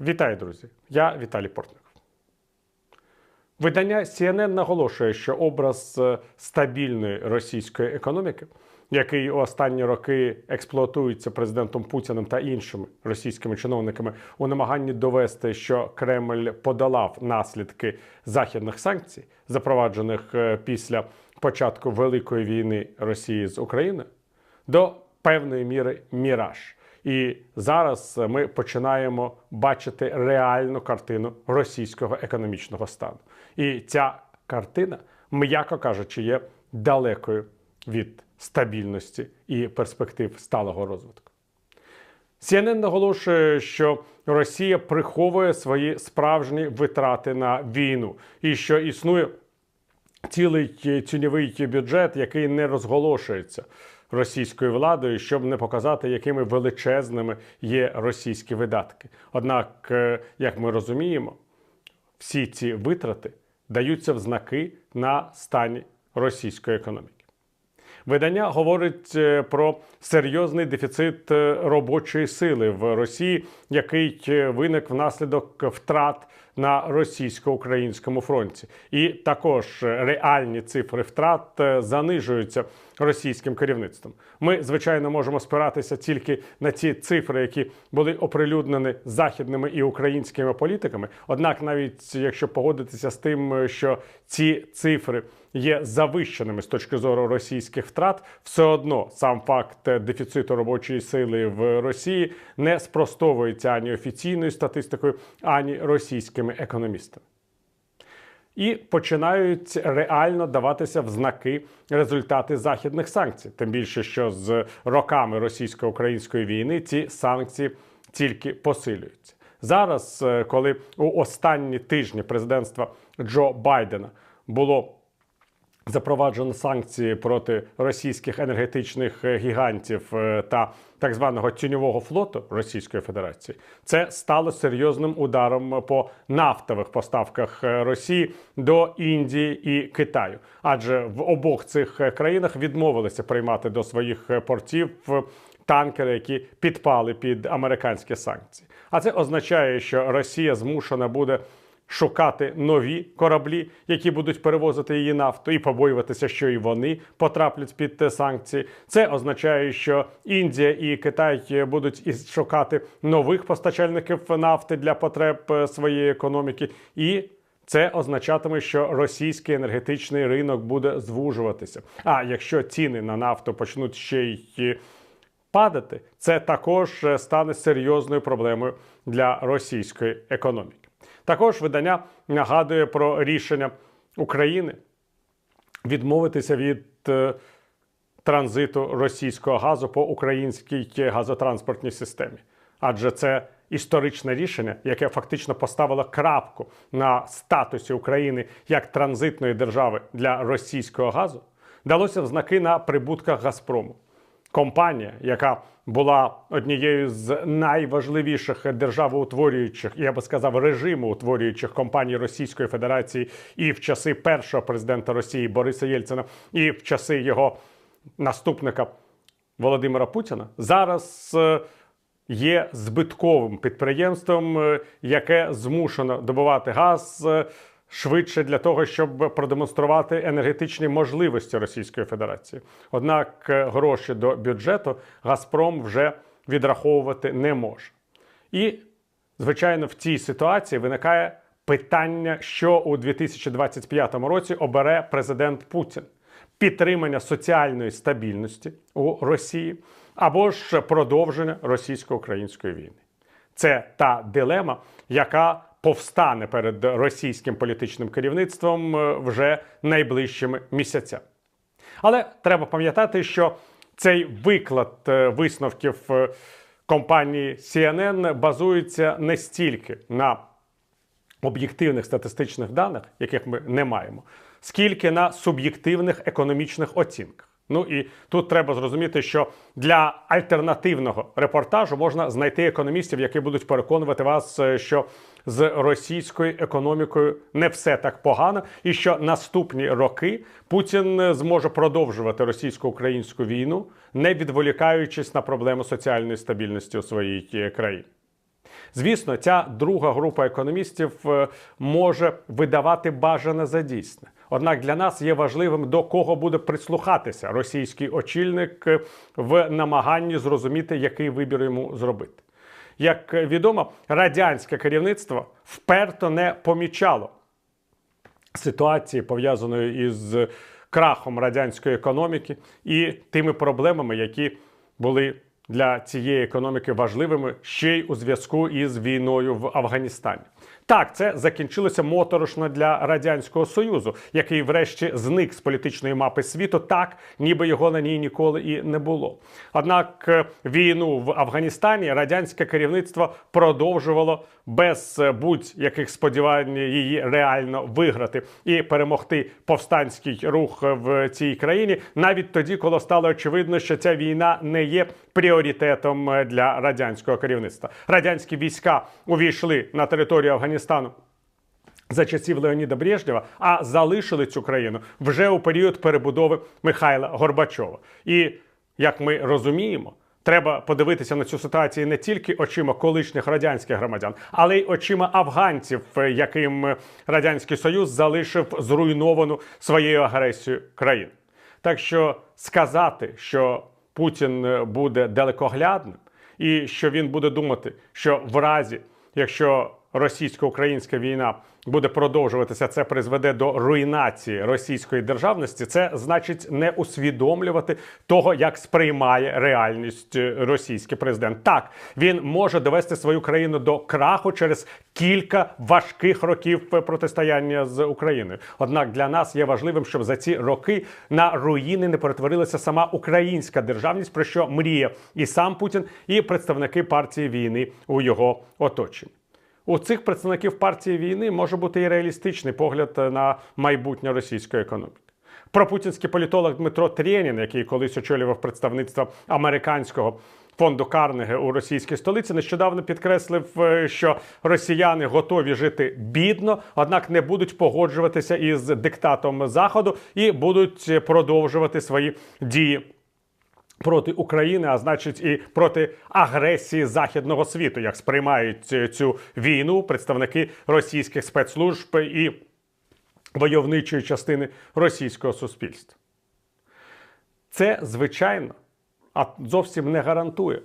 Вітаю, друзі! Я Віталій Портник. Видання CNN наголошує, що образ е, стабільної російської економіки, який у останні роки експлуатується президентом Путіним та іншими російськими чиновниками у намаганні довести, що Кремль подолав наслідки західних санкцій, запроваджених е, після початку великої війни Росії з Україною, до певної міри міраж. І зараз ми починаємо бачити реальну картину російського економічного стану. І ця картина, м'яко кажучи, є далекою від стабільності і перспектив сталого розвитку. CNN наголошує, що Росія приховує свої справжні витрати на війну, і що існує цілий тіньовий бюджет, який не розголошується російською владою, щоб не показати, якими величезними є російські видатки. Однак, е, як ми розуміємо, всі ці витрати даються в знаки на стані російської економіки. Видання говорить е, про серйозний дефіцит е, робочої сили в Росії, який виник внаслідок втрат на російсько-українському фронті, і також реальні цифри втрат занижуються російським керівництвом. Ми звичайно можемо спиратися тільки на ті цифри, які були оприлюднені західними і українськими політиками. Однак, навіть якщо погодитися з тим, що ці цифри є завищеними з точки зору російських втрат, все одно сам факт дефіциту робочої сили в Росії не спростовується ані офіційною статистикою, ані російськими економістами. І починають реально даватися в знаки результати західних санкцій. Тим більше, що з роками російсько-української війни ці санкції тільки посилюються. Зараз, е, коли у останні тижні президентства Джо Байдена було запроваджено санкції проти російських енергетичних е, гігантів е, та так званого тіньового флоту Російської Федерації, це стало серйозним ударом по нафтових поставках е, Росії до Індії і Китаю, адже в обох цих країнах відмовилися приймати до своїх портів танкери, які підпали під американські санкції. А це означає, що Росія змушена буде шукати нові кораблі, які будуть перевозити її нафту, і побоюватися, що і вони потраплять під те санкції. Це означає, що Індія і Китай будуть і шукати нових постачальників нафти для потреб е, своєї економіки і. Це означатиме, що російський енергетичний ринок буде звужуватися. А якщо ціни на нафту почнуть ще й падати, це також е, стане серйозною проблемою для російської економіки. Також видання нагадує про рішення України відмовитися від е, транзиту російського газу по українській газотранспортній системі, адже це історичне рішення, яке фактично поставило крапку на статусі України як транзитної держави для російського газу, далося в знаки на прибутках Газпрому. Компанія, яка була однією з найважливіших державоутворюючих, я би сказав, режимоутворюючих компаній Російської Федерації і в часи першого президента Росії Бориса Єльцина, і в часи його наступника Володимира Путіна, зараз е, є збитковим підприємством, е, яке змушено добувати газ. Швидше для того, щоб продемонструвати енергетичні можливості Російської Федерації. Однак е, гроші до бюджету Газпром вже відраховувати не може. І, звичайно, в цій ситуації виникає питання, що у 2025 році обере президент Путін. Підтримання соціальної стабільності у Росії або ж продовження російсько-української війни. Це та дилема, яка повстане перед російським політичним керівництвом е, вже найближчими місяцями. Але треба пам'ятати, що цей виклад е, висновків е, компанії CNN базується не стільки на об'єктивних статистичних даних, яких ми не маємо, скільки на суб'єктивних економічних оцінках. Ну і тут треба зрозуміти, що для альтернативного репортажу можна знайти економістів, які будуть переконувати вас, що з російською економікою не все так погано, і що наступні роки Путін зможе продовжувати російсько-українську війну, не відволікаючись на проблему соціальної стабільності у своїй країні. Звісно, ця друга група економістів е, може видавати бажане за дійсне. Однак для нас є важливим до кого буде прислухатися російський очільник е, в намаганні зрозуміти, який вибір йому зробити. Як відомо, радянське керівництво вперто не помічало ситуації, пов'язаної із крахом радянської економіки і тими проблемами, які були для цієї економіки важливими ще й у зв'язку із війною в Афганістані. Так, це закінчилося моторошно для радянського союзу, який, врешті, зник з політичної мапи світу, так ніби його на ній ніколи і не було. Однак е, війну в Афганістані радянське керівництво продовжувало без е, будь-яких сподівань її реально виграти і перемогти повстанський рух в цій країні, навіть тоді, коли стало очевидно, що ця війна не є пріоритетом е, для радянського керівництва. Радянські війська увійшли на територію Афганістану. За часів Леоніда Брежнєва, а залишили цю країну вже у період перебудови Михайла Горбачова. І як ми розуміємо, треба подивитися на цю ситуацію не тільки очима колишніх радянських громадян, але й очима афганців, яким радянський союз залишив зруйновану своєю агресією країну. Так що сказати, що Путін буде далекоглядним, і що він буде думати, що в разі, якщо російсько-українська війна буде продовжуватися, це призведе до руйнації російської державності. Це значить не усвідомлювати того, як сприймає реальність е, російський президент. Так він може довести свою країну до краху через кілька важких років протистояння з Україною. Однак для нас є важливим, щоб за ці роки на руїни не перетворилася сама українська державність, про що мріє і сам Путін, і представники партії війни у його оточенні. У цих представників партії війни може бути і реалістичний погляд на майбутнє російської економіки. Пропутінський політолог Дмитро Трєнін, який колись очолював представництво американського фонду Карнеги у російській столиці, нещодавно підкреслив, е, що росіяни готові жити бідно, однак не будуть погоджуватися із диктатом заходу і будуть продовжувати свої дії проти України, а значить, і проти агресії західного світу, як сприймають цю війну представники російських спецслужб і войовничої частини російського суспільства. Це звичайно, а зовсім не гарантує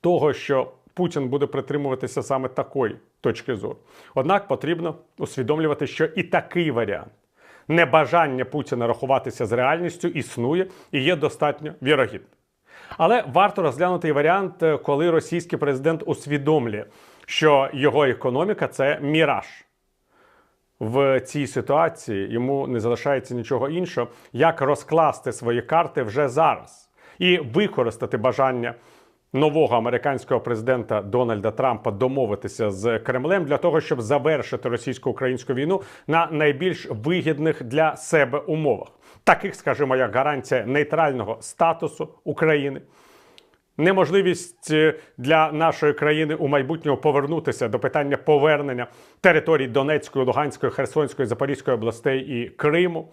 того, що Путін буде притримуватися саме такої точки зору. Однак потрібно усвідомлювати, що і такий варіант небажання Путіна рахуватися з реальністю існує і є достатньо вірогідним. Але варто розглянути варіант, е, коли російський президент усвідомлює, що його економіка це міраж. В цій ситуації йому не залишається нічого іншого, як розкласти свої карти вже зараз і використати бажання нового американського президента Дональда Трампа домовитися з Кремлем для того, щоб завершити російсько-українську війну на найбільш вигідних для себе умовах таких, скажімо, як гарантія нейтрального статусу України. Неможливість е, для нашої країни у майбутньому повернутися до питання повернення територій Донецької, Луганської, Херсонської, Запорізької областей і Криму,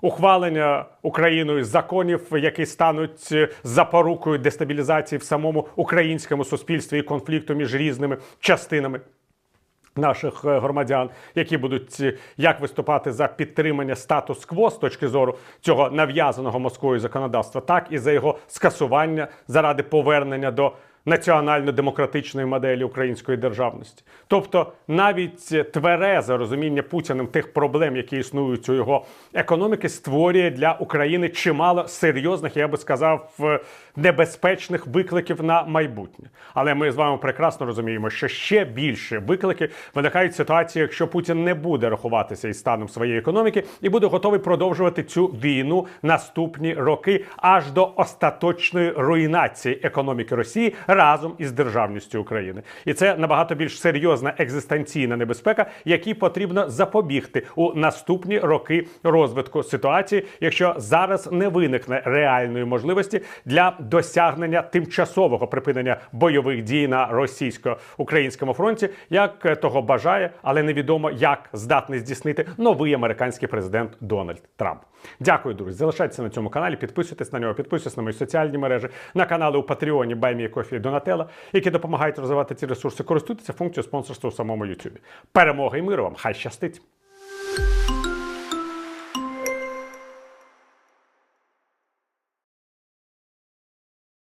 ухвалення Україною законів, які стануть е, запорукою дестабілізації в самому українському суспільстві і конфлікту між різними частинами наших е, громадян, які будуть е, як виступати за підтримання статус-кво з точки зору цього нав'язаного Москвою законодавства, так і за його скасування заради повернення до національно-демократичної моделі української державності. Тобто навіть тверезе розуміння Путіним тих проблем, які існують у його економіки, створює для України чимало серйозних, я би сказав, небезпечних викликів на майбутнє. Але ми з вами прекрасно розуміємо, що ще більше виклики виникають ситуації, якщо Путін не буде рахуватися із станом своєї економіки і буде готовий продовжувати цю війну наступні роки аж до остаточної руйнації економіки Росії разом із державністю України, і це набагато більш серйозна екзистенційна небезпека, якій потрібно запобігти у наступні роки розвитку ситуації, якщо зараз не виникне реальної можливості для досягнення тимчасового припинення бойових дій на російсько-українському фронті, як того бажає, але невідомо як здатний здійснити новий американський президент Дональд Трамп. Дякую, друзі. Залишайтеся на цьому каналі, підписуйтесь на нього, підписуйтесь на мої соціальні мережі, на канали у Патреоні Баймі Кофі і Донателла, які допомагають розвивати ці ресурси. Користуйтеся функцією спонсорства у самому YouTube. Перемоги і миру вам! Хай щастить!